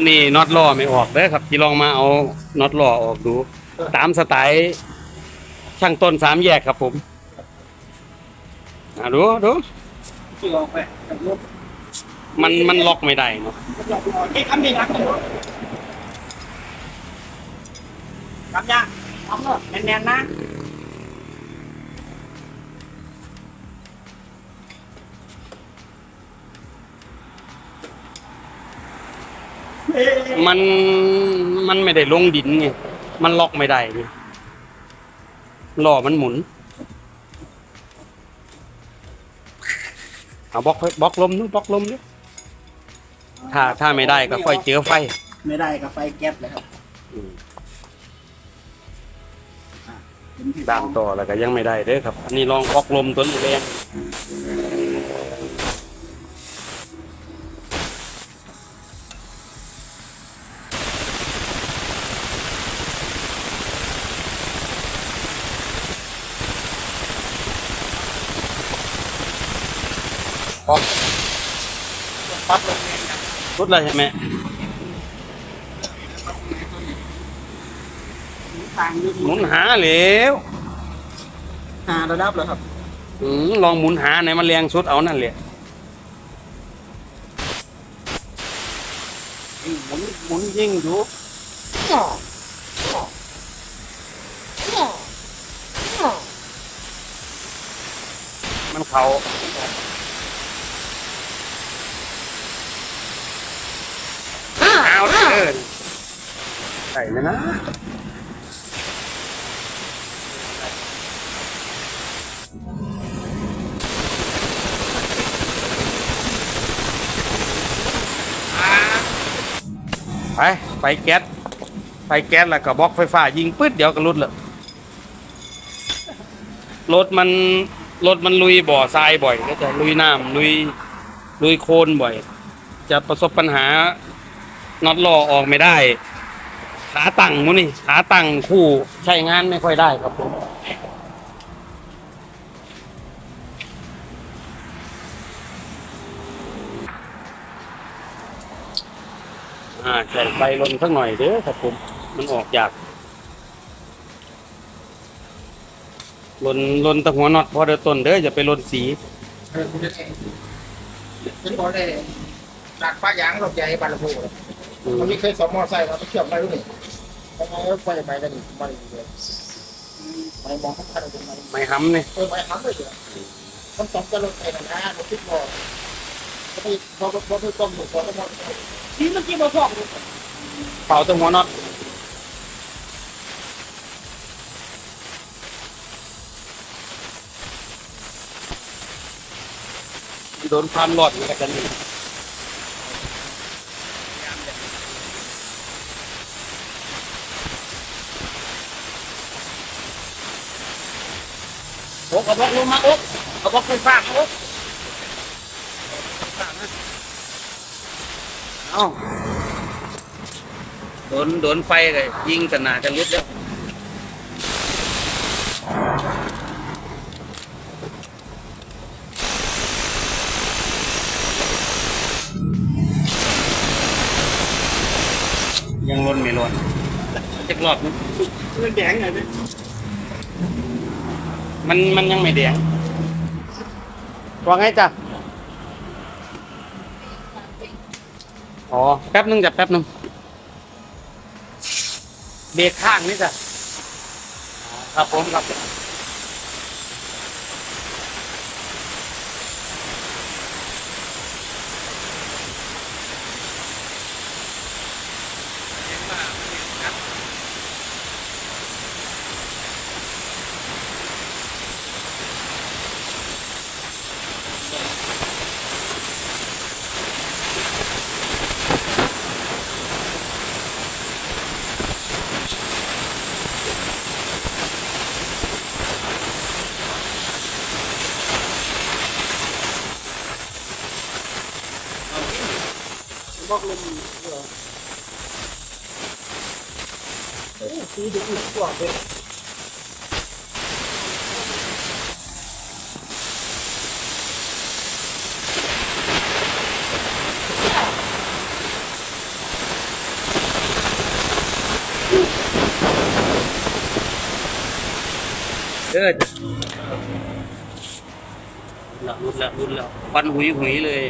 วันนี้น็อตล้อไม่ออกเด้อครับที่ลองมาเอาน็อตล้อออกดู ตามสไตล์ช่างต้นสามแยกครับผมอะดูดูที่ออกไปกับรถมันมันล็อกไม่ได้เนาะหลอกหลอกเอ๊ะคำนี้รักกันคำยากคำเนอะแน่นๆนะ มันมันไม่ได้ลงดินไงมันล็อกไม่ได้ไงล้อมันหมุนเอาบล็อกบล็อกลมนู้บล็อกลมนู้ถ้าถ้าไม่ได้ก็ค่อยเจอไฟ ไม่ได้กับไฟแก๊สเลยครับอืมเป็นที่ตามต่อแล้วก็ยังไม่ได้เด้อครับ อันนี้ลองบล็อกลมตัวนี้แรงบ ล็อกปั๊บลงเองครับรุดเลยใช่ไหมทางนี้หมุนหาเหลวหาระดับแล้วครับอืมลองหมุนหาไหนมันแรงสุดเอานั่นแหละหมุนหมุนยิ่งดูมันเขาเอาเดิ นใส่ไหมนะไปไฟแก๊สไฟแก๊สแล้วก็บล็อกไฟฟ้า ยิงปื๊ดเดี๋ยวก็รุดเลยรถมันรถมันลุยบ่อทรายบ่อย ก็จะลุยน้ำลุยลุยโคลนบ่อย จะประสบปัญหา น็อตล้อออกไม่ได้ ขาตั้งมุนี่ขาตั้งคู่ใช้งานไม่ค่อยได้ครับผมอ่าใส่ไฟลนสักหน่อยเด้อครับผม มันออกยากลนลนตะหัวน็อตพอเดือต้นเด้ออย่าไปลนสีเออคุณจะเองฉันบอกเลยดักฟ้ายางหลบใหญ่บานละพู มมันไม่เคยสอบมอไซค์เราไปเชื่อมไปรู้นี่ทำไมรถไฟไปกันนี่มันเลยไม่มองทุกคันเป็นไงไม่ห้ำเนี่ยเออไม่ทำเลยเหรอมันต้องจะรถไฟนะนะรถทิพย์บอกก็ไปพอพอพอไม่ต้องหมดพอต้องหมดทีเมื่อกี้มาสอบเป่าตะหัวน็อตโดนความรอดมากันนี่ กระบอกลงมาโอ๊กกระบอกไฟฟ้าโอ๊กเอ้าโดนโดนไฟเลยยิงกันหนากันลุดแล้วยังล้นไม่ล้นจะรอบนึงมันแดงไงดิ มันมันยังไม่แดงว่าไงจ้ะอ๋อแป๊บนึงจ้ะแป๊บนึงเบรกข้างนี่จ้ะครับผมครับ bóc lên vừa. Đấy là tí đúng là quả vậy Good. หลับรุนแล้วรุนแล้วควันหุยหุยเลย